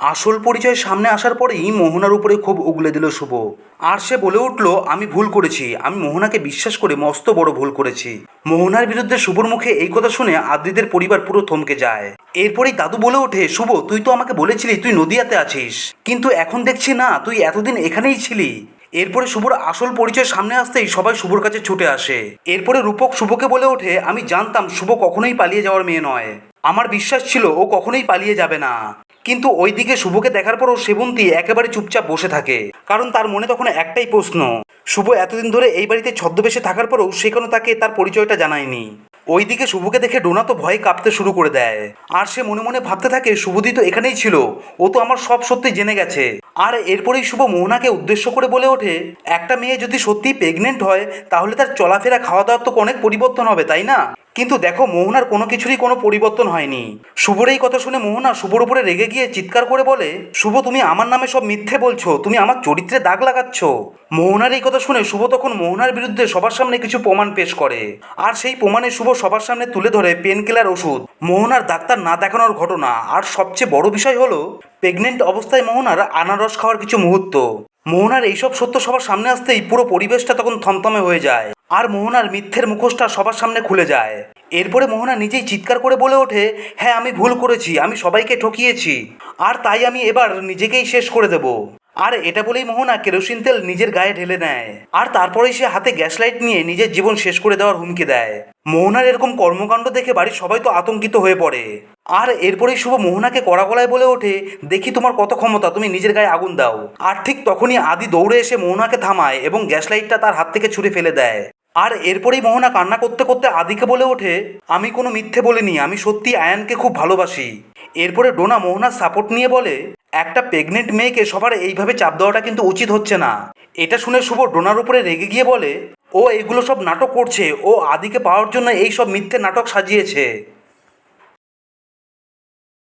আসল পরিচয় সামনে আসার পরেই মোহনার উপরে খুব উগলে দিল শুভ। আর সে বলে উঠল, আমি ভুল করেছি। আমি মোহনাকে বিশ্বাস করে মস্ত বড় ভুল করেছি। মোহনার বিরুদ্ধে শুভর মুখে এই কথা শুনে আদ্রিদের পরিবার পুরো থমকে যায়। এরপরেই দাদু বলে ওঠে, শুভ, তুই তো আমাকে বলেছিলি, তুই নদিয়াতে আছিস। কিন্তু এখন দেখছি না, তুই এতদিন এখানেই ছিলি। এরপরে শুভর আসল পরিচয় সামনে আসতেই সবাই শুভর কাছে ছুটে আসে। এরপরে রূপক শুভকে বলে ওঠে, আমি জানতাম শুভ কখনোই পালিয়ে যাওয়ার মেয়ে নয়। আমার বিশ্বাস ছিল ও কখনোই পালিয়ে যাবে না। কিন্তু ওইদিকে শুভকে দেখার পরও সেবন্তী একেবারে চুপচাপ বসে থাকে। কারণ তার মনে তখন একটাই প্রশ্ন, শুভ এতদিন ধরে এই বাড়িতে ছদ্মবেশে থাকার পরেও সে কোনো তাকে তার পরিচয়টা জানায়নি। ওইদিকে শুভকে দেখে ডোনা তো ভয়ে কাঁপতে শুরু করে দেয়। আর সে মনে মনে ভাবতে থাকে, শুভদি তো এখানেই ছিল, ও তো আমার সব সত্যি জেনে গেছে। আর এরপরেই শুভ মোহনাকে উদ্দেশ্য করে বলে ওঠে, একটা মেয়ে যদি সত্যি প্রেগনেন্ট হয়, তাহলে তার চলাফেরা খাওয়া দাওয়ার তো অনেক পরিবর্তন হবে, তাই না? কিন্তু দেখো মোহনার কোনো কিছুরই কোনো পরিবর্তন হয়নি। শুভর এই কথা শুনে মোহনা শুভর উপরে রেগে গিয়ে চিৎকার করে বলে, শুভ, তুমি আমার নামে সব মিথ্যে বলছো, তুমি আমার চরিত্রে দাগ লাগাচ্ছ। মোহনার এই কথা শুনে শুভ তখন মোহনার বিরুদ্ধে সবার সামনে কিছু প্রমাণ পেশ করে। আর সেই প্রমাণে শুভ সবার সামনে তুলে ধরে পেন কিলার ওষুধ। মোহনার ডাক্তার না দেখানোর ঘটনা, আর সবচেয়ে বড় বিষয় হলো প্রেগনেন্ট অবস্থায় মোহনার আনারস খাওয়ার কিছু মুহূর্ত। মোহনার এইসব সত্য সবার সামনে আসতেই পুরো পরিবেশটা তখন থমথমে হয়ে যায়। আর মোহনার মিথ্যের মুখোশটা সবার সামনে খুলে যায়। এরপরে মোহনা নিজেই চিৎকার করে বলে ওঠে হ্যাঁ আমি ভুল করেছি, আমি সবাইকে ঠকিয়েছি। আর তাই আমি এবার নিজেকেই শেষ করে দেব। আর এটা বলেই মোহনা কেরোসিন তেল নিজের গায়ে ঢেলে নেয়। আর তারপরেই সে হাতে গ্যাস লাইট নিয়ে নিজের জীবন শেষ করে দেওয়ার হুমকি দেয়। মোহনার এরকম কর্মকাণ্ড দেখে বাড়ির সবাই তো আতঙ্কিত হয়ে পড়ে। আর এরপরেই শুভ মোহনাকে কড়া গলায় বলে ওঠে, দেখি তোমার কত ক্ষমতা, তুমি নিজের গায়ে আগুন দাও। আর ঠিক তখনই আদি দৌড়ে এসে মোহনাকে থামায় এবং গ্যাস লাইটটা তার হাত থেকে ছুঁড়ে ফেলে দেয়। আর এরপরেই মোহনা কান্না করতে করতে আদিকে বলে ওঠে, আমি কোনো মিথ্যে বলিনি, আমি সত্যি আয়ানকে খুব ভালোবাসি। এরপরে ডোনা মোহনার সাপোর্ট নিয়ে বলে, একটা প্রেগনেন্ট মেয়েকে সবার এইভাবে চাপ দেওয়াটা কিন্তু উচিত হচ্ছে না। এটা শুনে শুভ ডোনার উপরে রেগে গিয়ে বলে, ও এগুলো সব নাটক করছে, ও আদিকে পাওয়ার জন্য এই সব মিথ্যে নাটক সাজিয়েছে।